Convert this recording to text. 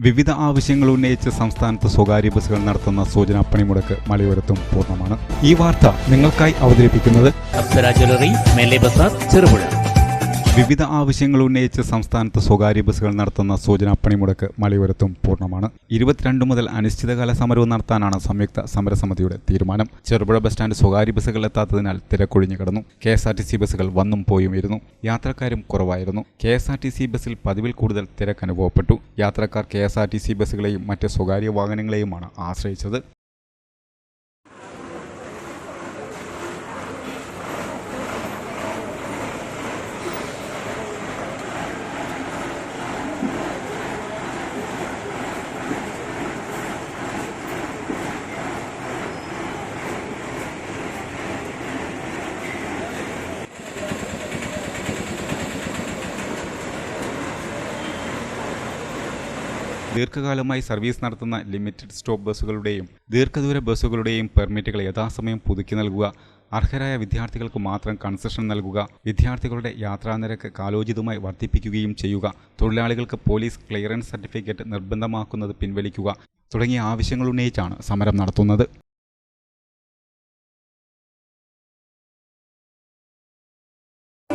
വിവിധ ആവശ്യങ്ങൾ ഉന്നയിച്ച് സംസ്ഥാനത്ത് സ്വകാര്യ ബസ്സുകൾ നടത്തുന്ന സൂചനാ പണിമുടക്ക് മലയോരത്തും പൂർണമാണ്. ഈ വാർത്ത നിങ്ങൾക്കായി അവതരിപ്പിക്കുന്നത് ജ്വല്ലറി ബസാർ ചെറുപുഴ. വിവിധ ആവശ്യങ്ങൾ ഉന്നയിച്ച് സംസ്ഥാനത്ത് സ്വകാര്യ ബസ്സുകൾ നടത്തുന്ന സൂചനാ പണിമുടക്ക് മലയോരത്തും പൂർണമാണ്. ഇരുപത്തിരണ്ട് മുതൽ അനിശ്ചിതകാല സമരവും നടത്താനാണ് സംയുക്ത സമരസമിതിയുടെ തീരുമാനം. ചെറുപുഴ ബസ് സ്റ്റാൻഡ് സ്വകാര്യ ബസ്സുകൾ എത്താത്തതിനാൽ തിരക്കൊഴിഞ്ഞു കിടന്നു. K S R T C ബസ്സുകൾ വന്നും പോയും ഇരുന്നു. യാത്രക്കാരും കുറവായിരുന്നു. K S R T C ബസ്സിൽ പതിവിൽ കൂടുതൽ തിരക്ക് അനുഭവപ്പെട്ടു. യാത്രക്കാർ K S R T C ബസ്സുകളെയും മറ്റ് സ്വകാര്യ വാഹനങ്ങളെയുമാണ് ആശ്രയിച്ചത്. ദീർഘകാലമായി സർവീസ് നടത്തുന്ന ലിമിറ്റഡ് സ്റ്റോപ്പ് ബസ്സുകളുടെയും ദീർഘദൂര ബസ്സുകളുടെയും പെർമിറ്റുകൾ യഥാസമയം പുതുക്കി നൽകുക അർഹരായ വിദ്യാർത്ഥികൾക്ക് മാത്രം കൺസെഷൻ നൽകുക വിദ്യാർത്ഥികളുടെ യാത്രാനിരക്ക് കാലോചിതമായി വർദ്ധിപ്പിക്കുകയും ചെയ്യുക തൊഴിലാളികൾക്ക് പോലീസ് ക്ലിയറൻസ് സർട്ടിഫിക്കറ്റ് നിർബന്ധമാക്കുന്നത് പിൻവലിക്കുക തുടങ്ങിയ ആവശ്യങ്ങൾ ഉന്നയിച്ചാണ് സമരം നടത്തുന്നത്.